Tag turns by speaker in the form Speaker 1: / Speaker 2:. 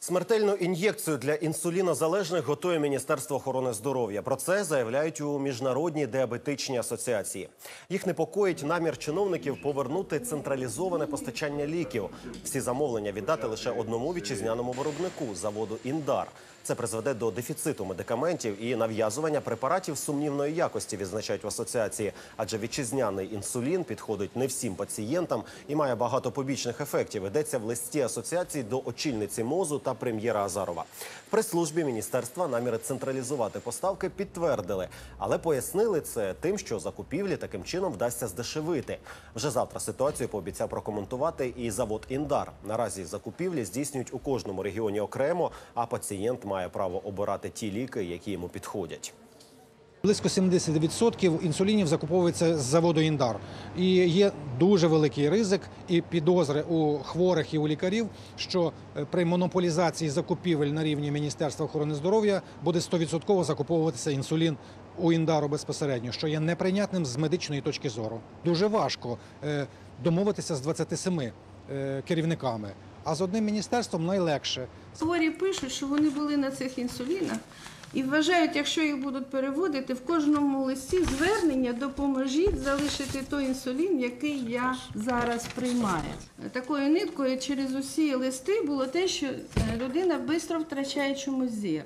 Speaker 1: Смертельну ін'єкцію для інсулінозалежних готує Міністерство охорони здоров'я. Про це заявляють у міжнародній діабетичній асоціації. Їх непокоїть намір чиновників повернути централізоване постачання ліків. Всі замовлення віддати лише одному вітчизняному виробнику заводу Індар. Це призведе до дефіциту медикаментів і нав'язування препаратів сумнівної якості, відзначають в асоціації. Адже вітчизняний інсулін підходить не всім пацієнтам і має багато побічних ефектів. Йдеться в листі асоціації до очільниці МОЗу та прем'єра Азарова. В прес-службі міністерства наміри централізувати поставки підтвердили, але пояснили це тим, що закупівлі таким чином вдасться здешевити. Вже завтра ситуацію пообіцяв прокоментувати і завод Індар. Наразі закупівлі здійснюють у кожному регіоні окремо, а пацієнт має право обирати ті ліки, які йому підходять.
Speaker 2: Близько 70% інсулінів закуповується з заводу Індар. І є дуже великий ризик і підозри у хворих і у лікарів, що е, при монополізації закупівель на рівні Міністерства охорони здоров'я буде 100% закуповуватися інсулін у Індару безпосередньо, що є неприйнятним з медичної точки зору. Дуже важко е, домовитися з 27 е, керівниками. А з одним міністерством найлегше.
Speaker 3: Хворі пишуть, що вони були на цих інсулінах і вважають, якщо їх будуть переводити, в кожному листі звернення допоможіть залишити той інсулін, який я зараз приймаю. Такою ниткою через усі листи було те, що е, людина швидко втрачає чомусь зір.